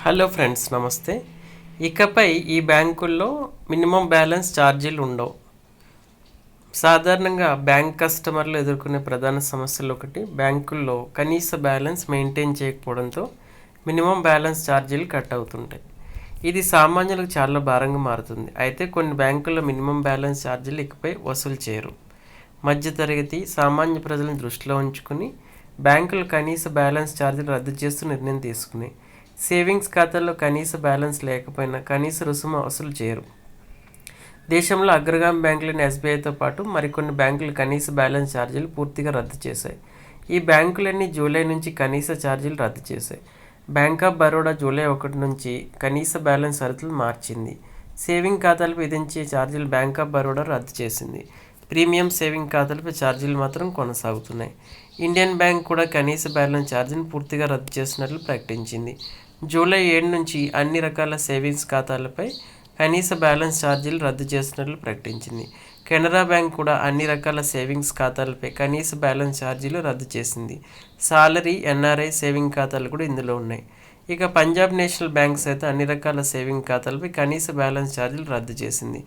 Hello friends నమస్తే. ఇకపై ఈ బ్యాంకుల్లో మినిమం బ్యాలెన్స్ ఛార్జీలు ఉండవు. సాధారణంగా బ్యాంక్ కస్టమర్లు ఎదుర్కొనే ప్రధాన సమస్యలు ఒకటి బ్యాంకుల్లో కనీస బ్యాలెన్స్ మెయింటైన్ చేయకపోవడంతో మినిమం బ్యాలెన్స్ ఛార్జీలు కట్ అవుతుంటాయి. ఇది సామాన్యులకు చాలా భారంగా మారుతుంది. అయితే కొన్ని బ్యాంకుల్లో మినిమం బ్యాలెన్స్ ఛార్జీలు ఇకపై వసూలు చేయరు. మధ్యతరగతి సామాన్య ప్రజలను దృష్టిలో ఉంచుకుని బ్యాంకులు కనీస బ్యాలెన్స్ ఛార్జీలు రద్దు చేస్తూ నిర్ణయం తీసుకున్నాయి సేవింగ్స్ ఖాతాల్లో కనీస బ్యాలెన్స్ లేకపోయినా కనీస రుసుము వసూలు చేయరు. దేశంలో అగ్రగామి బ్యాంకులైన ఎస్బీఐతో పాటు మరికొన్ని బ్యాంకులు కనీస బ్యాలెన్స్ ఛార్జీలు పూర్తిగా రద్దు చేశాయి. ఈ బ్యాంకులన్నీ జూలై నుంచి కనీస ఛార్జీలు రద్దు చేశాయి. బ్యాంక్ ఆఫ్ బరోడా జూలై ఒకటి నుంచి కనీస బ్యాలెన్స్ షరతులు మార్చింది. సేవింగ్ ఖాతాలకు విధించే ఛార్జీలు బ్యాంక్ ఆఫ్ బరోడా రద్దు చేసింది. ప్రీమియం సేవింగ్ ఖాతాలపై ఛార్జీలు మాత్రం కొనసాగుతున్నాయి. ఇండియన్ బ్యాంక్ కూడా కనీస బ్యాలెన్స్ ఛార్జీని పూర్తిగా రద్దు చేసినట్లు ప్రకటించింది. జూలై ఏడు నుంచి అన్ని రకాల సేవింగ్స్ ఖాతాలపై కనీస బ్యాలెన్స్ ఛార్జీలు రద్దు చేస్తున్నట్లు ప్రకటించింది. కెనరా బ్యాంక్ కూడా అన్ని రకాల సేవింగ్స్ ఖాతాలపై కనీస బ్యాలెన్స్ ఛార్జీలు రద్దు చేసింది. సాలరీ ఎన్ఆర్ఐ సేవింగ్ ఖాతాలు కూడా ఇందులో ఉన్నాయి. ఇక పంజాబ్ నేషనల్ బ్యాంక్ సైతం అన్ని రకాల సేవింగ్ ఖాతాలపై కనీస బ్యాలెన్స్ ఛార్జీలు రద్దు చేసింది.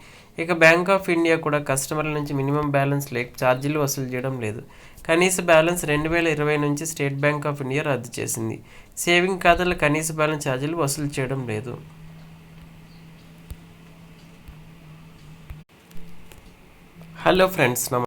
ఇక బ్యాంక్ ఆఫ్ ఇండియా కూడా కస్టమర్ల నుంచి మినిమం బ్యాలెన్స్ లేక ఛార్జీలు వసూలు చేయడం లేదు. కనీస బ్యాలెన్స్ రెండు వేల ఇరవై నుంచి స్టేట్ బ్యాంక్ ఆఫ్ ఇండియా రద్దు చేసింది. సేవింగ్ ఖాతాల కనీస బ్యాలెన్స్ ఛార్జీలు వసూలు చేయడం లేదు. హలో ఫ్రెండ్స్ నమ